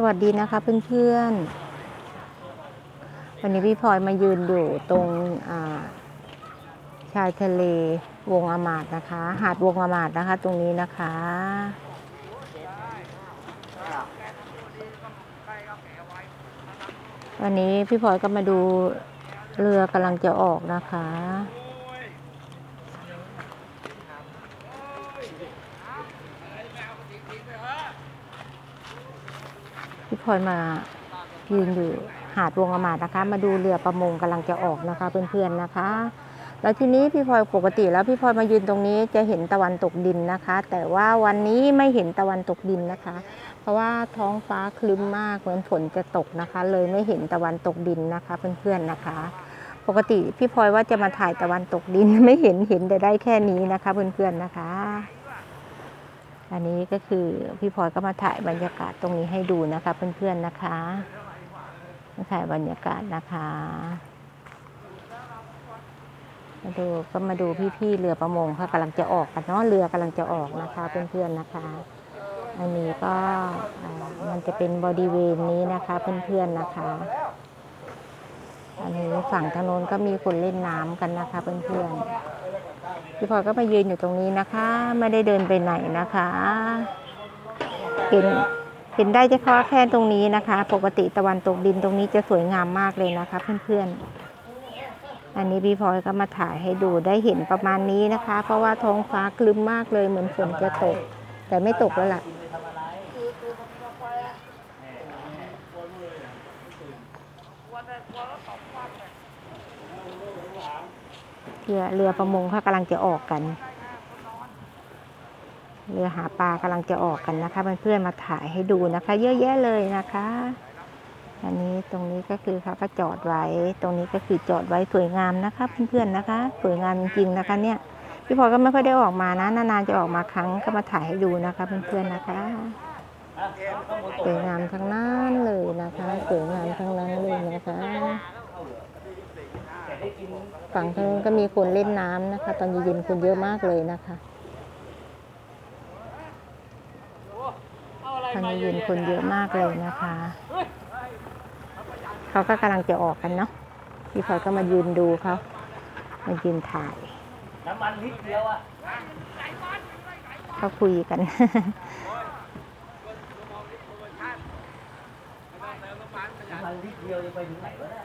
สวัสดีนะคะเพื่อนๆ วันนี้พี่พลอยมายืนอยู่ตรงชายทะเลวงอมาดนะคะ หาดวงอมาดนะคะ ตรงนี้นะคะ วันนี้พี่พลอยก็มาดูเรือกำลังจะออกนะคะ พี่พลอยมายืนอยู่หาดวงอมาดนะคะ มาดูเรือประมงกำลังจะออกนะคะเพื่อนๆนะคะ แล้วทีนี้พี่พลอยปกติแล้วพี่พลอยมายืนตรงนี้จะเห็นตะวันตกดินนะคะ แต่ว่าวันนี้ไม่เห็นตะวันตกดินนะคะ เพราะว่าท้องฟ้าคลึ้มมากเหมือนฝนจะตกนะคะ เลยไม่เห็นตะวันตกดินนะคะเพื่อนๆนะคะ ปกติพี่พลอยว่าจะมาถ่ายตะวันตกดินไม่เห็นเห็นแต่ได้แค่นี้นะคะเพื่อนๆนะคะ อันนี้ก็คือพี่พลอยก็มาถ่ายบรรยากาศตรงนี้ให้ดูนะคะ เพื่อนๆนะคะถ่ายบรรยากาศนะคะ มาดูก็มาดูพี่ๆเรือประมงเขากำลังจะออกกันเนาะเรือกำลังจะออกนะคะเพื่อนๆนะคะ อันนี้ก็มันจะเป็นบริเวณนี้นะคะเพื่อนๆนะคะ อันนี้ฝั่งทางโน้นก็มีคนเล่นน้ำกันนะคะเพื่อนๆ พี่พลอยก็มายืนอยู่ตรงนี้นะคะ ไม่ได้เดินไปไหนนะคะเห็นเห็นได้เฉพาะแค่ตรงนี้นะคะ ปกติตะวันตกดินตรงนี้จะสวยงามมากเลยนะคะเพื่อนๆ อันนี้พี่พลอยก็มาถ่ายให้ดูได้เห็นประมาณนี้นะคะ เพราะว่าท้องฟ้าคลึ้มมากเลยเหมือนฝนจะตก แต่ไม่ตกแล้วล่ะ รือเรือประมงเขากำลังจะออกกัน เรือหาปลากำลังจะออกกันนะคะเพื่อนๆมาถ่ายให้ดูนะคะ เยอะแยะเลยนะคะ อันนี้ตรงนี้ก็คือเขาก็จอดไว้ ตรงนี้ก็คือจอดไว้สวยงามนะคะเพื่อนๆนะคะ สวยงามจริงๆนะคะเนี่ยพี่พลอก็ไม่ค่อยได้ออกมานะนานๆจะออกมาครั้งก็มาถ่ายให้ดูนะคะเพื่อนๆนะคะสวยงามทั้งนั้นเลยนะคะสวยงามทั้งนั้นเลยนะคะ ฝั่งทางนู้นก็มีคนเล่นน้ำนะคะ ตอนเย็นๆคนเยอะมากเลยนะคะตอนเย็นๆคนเยอะมากเลยนะคะ เขาก็กำลังจะออกกันเนาะพี่พลอยก็มายืนดูเขามายืนถ่ายน้ำมันนิดเดียวอะเขาคุยกันน้ำมันนิดเดียวจะไปถึงไหนวะเนี่ย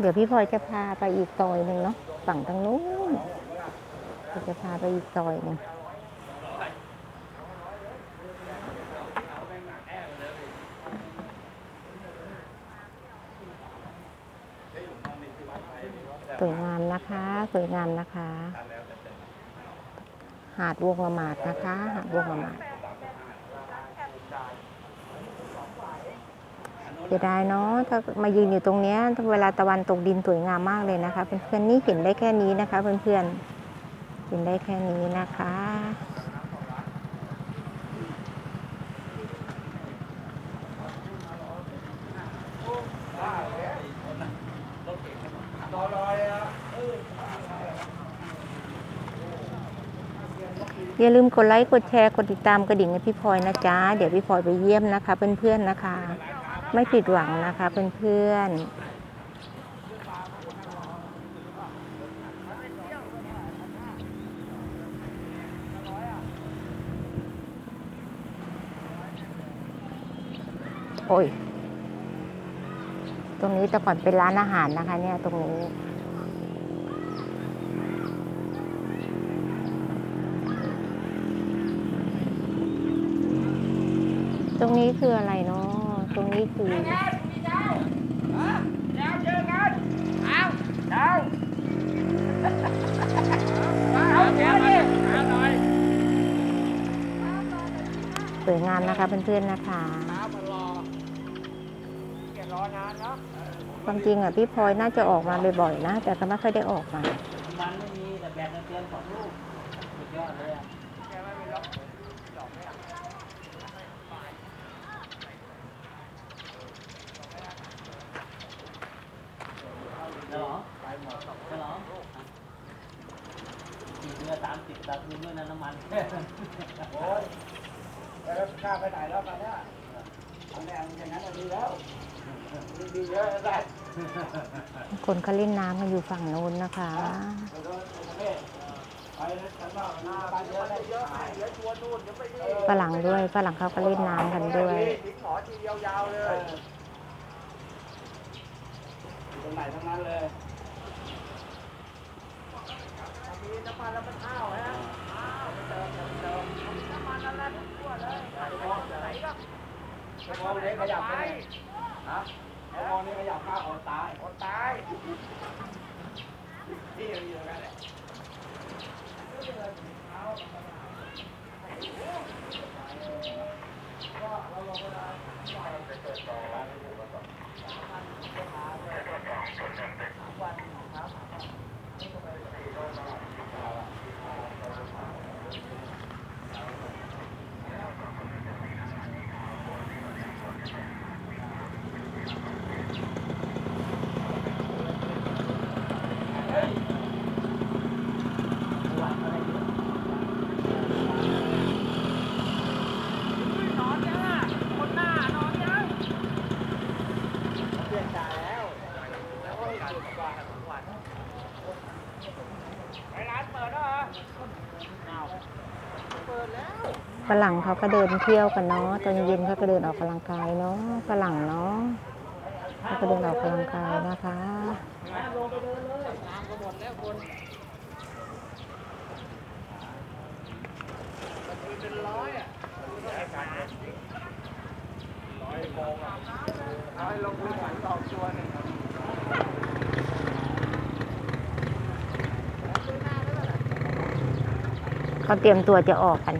เดี๋ยวพี่พลอยจะพาไปอีกซอยหนึ่งเนาะฝั่งทางนู้นเดี๋ยวจะพาไปอีกซอยหนึ่งสวยงามนะคะ สวยงามนะคะ หาดวงละหมาดนะคะ หาดวงละหมาด สียดายเนาะถ้ามายืนอยู่ตรงนี้เวลาตะวันตกดินสวยงามมากเลยนะคะเพื่อนๆนี่เห็นได้แค่นี้นะคะ เพื่อนๆเห็นได้แค่นี้นะคะอย่าลืมกดไลค์ กดแชร์ กดติดตามกระดิ่งให้พี่พลอยนะจ๊ะ เดี๋ยวพี่พลอยไปเยี่ยมนะคะ เพื่อนๆนะคะ ไม่ผิดหวังนะคะเพื่อนๆ โอ้ย ตรงนี้แต่ก่อนเป็นร้านอาหารนะคะเนี่ยตรงนี้ตรงนี้คืออะไรเนาะ ตรงนี้คือเดี๋ยวเจอกันเอาสวยงามนะคะเพื่อนๆนะคะความจริงอะพี่พลอยน่าจะออกมาบ่อยๆนะ แต่ก็ไม่ค่อยได้ออกมามันไม่มีแต่แบตมันเตือนสองลูกสุดยอดเลยอะจะหรอจะหรอสี่ เดือนสามสิบตัดคืนด้วยนะน้ำมันโอ้ยแล้วกล้าไปไหนแล้วกันเนี่ยอันนี้อย่างนั้นดีแล้วดีเยอะได้คนเขาเล่นน้ำกันอยู่ฝั่งนู้นนะคะฝรั่งด้วยฝรั่งเขาก็เล่นน้ำกันด้วยขอทีเดียวยาวเลยตรงไหนทั้งนั้นเลย มีน้ำมันแล้วมันอ้าวฮะอ้าวเติมเติมเติมน้ำมันนั่นแหละทั่วเลยไหนก็กระมองนี้ขยับไปฮะกระมองนี้ขยับข้าอดตายอดตายที่ยังอยู่กันเลย ฝรั่งเขาก็เดินเที่ยวกันเนาะตอนเย็นเขาก็เดินออกกำลังกายเนาะฝรั่งเนาะเขาก็เดินออกกำลังกายนะคะ เอาให้ลงพื้นฐานสองตัวหนึ่ง เขาเตรียมตัวจะออกกัน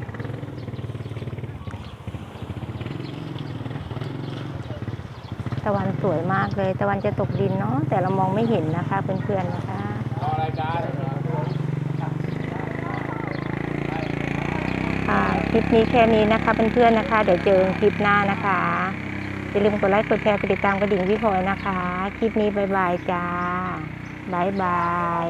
ตะวันสวยมากเลย ตะวันจะตกดินเนาะแต่เรามองไม่เห็นนะคะเพื่อนๆนะคะเอรายการค่ะคลิปนี้แค่นี้นะคะเพื่อนๆนะคะ เดี๋ยวเจอคลิปหน้านะคะอย่าลืมกดไลค์กดแชร์กดติดตามกระดิ่งพี่พลอยนะคะ คลิปนี้บายบายจ้าบายบาย